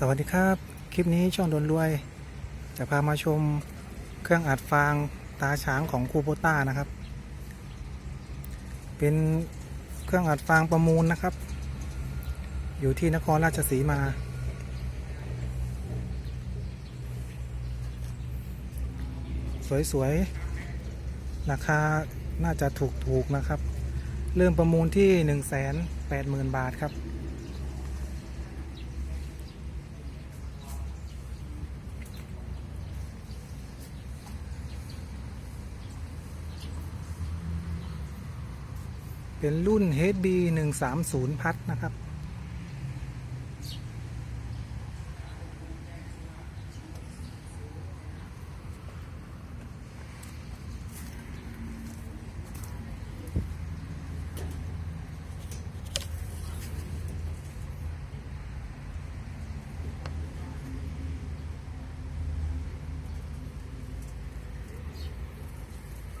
สวัสดีครับ คลิปนี้ช่องโดนรวย จะพามาชมเครื่องอัดฟางตาช้างของคูโบต้านะครับ เป็นเครื่องอัดฟางประมูลนะครับ อยู่ที่นครราชสีมา สวยๆ ราคาน่าจะถูกๆนะครับ เริ่มประมูลที่ 1 8 0 0 0 0 บาทครับ เป็นรุ่น HB 130พัดนะครับ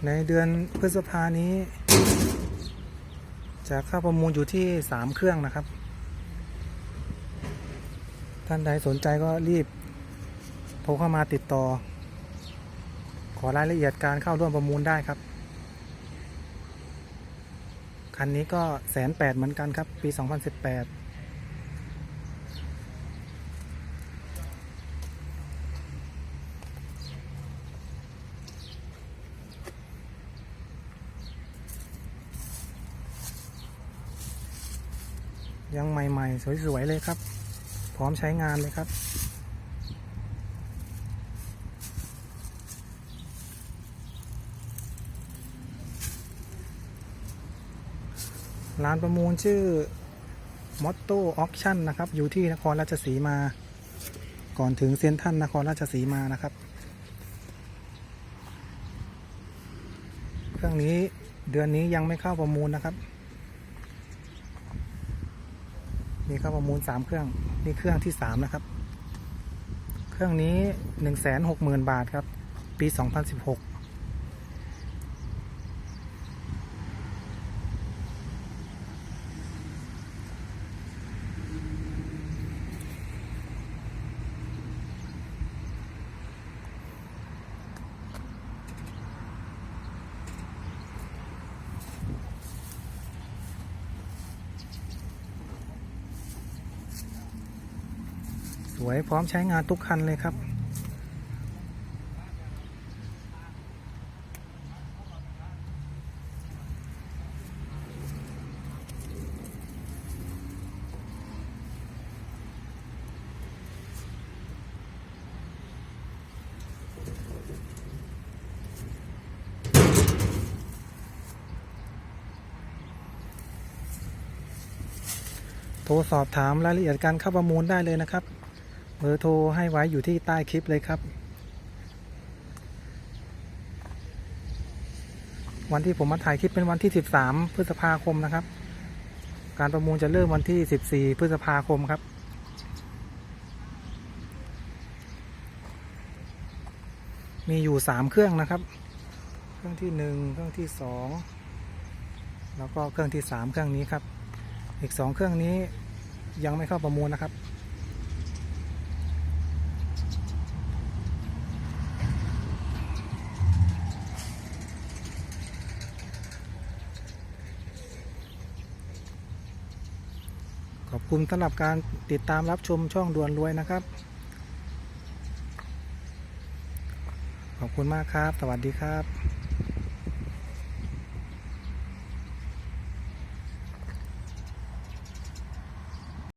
ในเดือนพฤษภานี้ จะเข้าประมูลอยู่ที่สามเครื่องนะครับ ท่านใดสนใจก็รีบโทรเข้ามาติดต่อ ขอรายละเอียดการเข้าร่วมประมูลได้ครับ คันนี้ก็แสนแปดเหมือนกันครับ ปี 2018 ยังใหม่ ๆ สวย ๆ เลยครับ พร้อมใช้งานเลยครับ ร้านประมูลชื่อ Motto Auction นะครับ อยู่ที่นครราชสีมา ก่อนถึงเซ็นทรัลนครราชสีมานะครับ เครื่องนี้เดือนนี้ยังไม่เข้าประมูลนะครับ มีเข้าประมูลสามเครื่องนี่เครื่องที่สามนะครับ เครื่องนี้หนึ่งแสนหกหมื่นบาทครับ ปีสองพันสิบหก สวยพร้อมใช้งานทุกคันเลยครับ โทรสอบถามรายละเอียดการเข้าประมูลได้เลยนะครับ เบอร์โทรให้ไว้อยู่ที่ใต้คลิปเลยครับ วันที่ผมมาถ่ายคลิปเป็นวันที่ 13 พฤษภาคมนะครับ การประมูลจะเริ่มวันที่ 14 พฤษภาคมครับ มีอยู่ 3 เครื่องนะครับ เครื่องที่ 1 เครื่องที่ 2 แล้วก็เครื่องที่ 3 เครื่องนี้ครับ อีก 2 เครื่องนี้ยังไม่เข้าประมูลนะครับ อบคุณสำหรับการติดตามรับชมช่องด่วนรวยนะครับ ขอบคุณมากครับ สวัสดีครับ